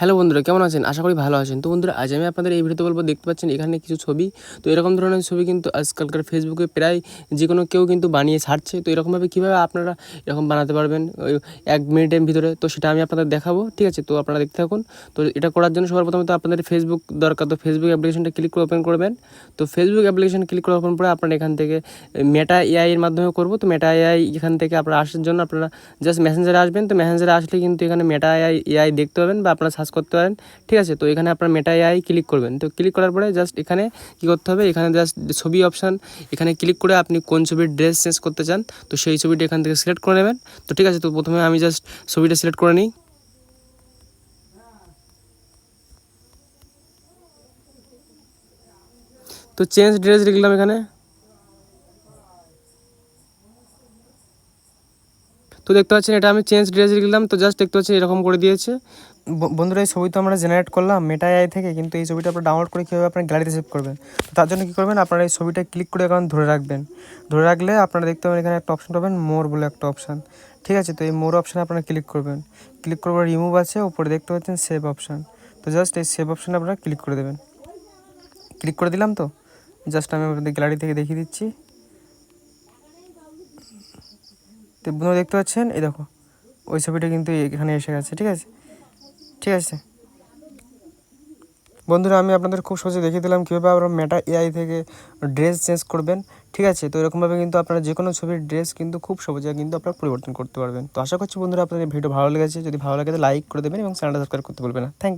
Hello বন্ধুরা, কেমন আছেন? আশা করি ভালো আছেন। তো বন্ধুরা, আজ আমি আপনাদের এই ভিডিওতে বলব, দেখতে পাচ্ছেন এখানে কিছু ছবি। তো এরকম ধরনের ছবি কিন্তু আজকালকার ফেসবুকে প্রায় যে কোনো কেউ কিন্তু বানিয়ে ছাড়ছে। তো এরকমভাবে কীভাবে আপনারা এরকম বানাতে পারবেন ওই এক মিনিটের ভিতরে, তো সেটা আমি আপনাদের দেখাবো, ঠিক আছে? তো আপনারা দেখতে থাকুন। তো এটা করার জন্য সবার প্রথমে তো আপনাদের ফেসবুক দরকার। তো ফেসবুক অ্যাপ্লিকেশনটা ক্লিক করে ওপেন করবেন। তো ফেসবুক অ্যাপ্লিকেশন ক্লিক করে ওপেন করে আপনারা এখান থেকে মেটা এআই এর মাধ্যমে করব। তো মেটা এআই এখান থেকে আপনারা আসার জন্য আপনারা জাস্ট মেসেঞ্জারে আসবেন। তো মেসেঞ্জারে আসলে কিন্তু এখানে মেটা এআই এআই দেখতে পাবেন বা আপনারা সার্চ করতে পারেন। ঠিক আছে, তো এখানে আপনার মেটা এআই ক্লিক করবেন। তো ক্লিক করার পরে জাস্ট এখানে কী করতে হবে? এখানে জাস্ট ছবি অপশান এখানে ক্লিক করে আপনি কোন ছবির ড্রেস চেঞ্জ করতে চান, তো সেই ছবিটা এখান থেকে সিলেক্ট করে নেবেন। তো ঠিক আছে, তো প্রথমে আমি জাস্ট ছবিটা সিলেক্ট করে নিই। তো চেঞ্জ ড্রেস লিখলাম এখানে। তো দেখতে পাচ্ছেন, এটা আমি চেঞ্জ ড্রেস লিখলাম তো জাস্ট দেখতে পাচ্ছেন এরকম করে দিয়েছে। বন্ধুরা, এই ছবি তো আমরা জেনারেট করলাম মেটা আই থেকে, কিন্তু এই ছবিটা আপনার ডাউনলোড করে কীভাবে আপনার গ্যালারিতে সেভ করবেন? তো তার জন্য কী করবেন, আপনারা এই ছবিটা ক্লিক করে এখন ধরে রাখবেন। ধরে রাখলে আপনারা দেখতে পাবেন, এখানে একটা অপশন পাবেন মোর বলে একটা অপশান ঠিক আছে, তো এই মোর অপশানে আপনারা ক্লিক করবেন। ক্লিক করবার রিমুভ আছে, উপরে দেখতে পাচ্ছেন সেভ অপশান তো জাস্ট এই সেভ অপশানে আপনারা ক্লিক করে দেবেন। ক্লিক করে দিলাম তো? জাস্ট আমি আপনাদের গ্যালারি থেকে দেখিয়ে দিচ্ছি। তো বন্ধুরা দেখতে পাচ্ছেন? এই দেখো, ওই ছবিটা কিন্তু এখানে এসে গেছে, ঠিক আছে? ঠিক আছে? বন্ধুরা, আমি আপনাদের খুব সহজে দেখিয়ে দিলাম কীভাবে আপনারা মেটা এআই থেকে ড্রেস চেঞ্জ করবেন, ঠিক আছে? তো এরকমভাবে কিন্তু আপনারা যে কোনো ছবির ড্রেস কিন্তু খুব সহজে কিন্তু আপনারা পরিবর্তন করতে পারবেন। তো আশা করছি বন্ধুরা আপনাদের ভিডিও ভালো লেগেছে। যদি ভালো লাগে লাইক করে দেবেন এবং চ্যানেলটা সাবস্ক্রাইব করতে বলবেন না। Thank you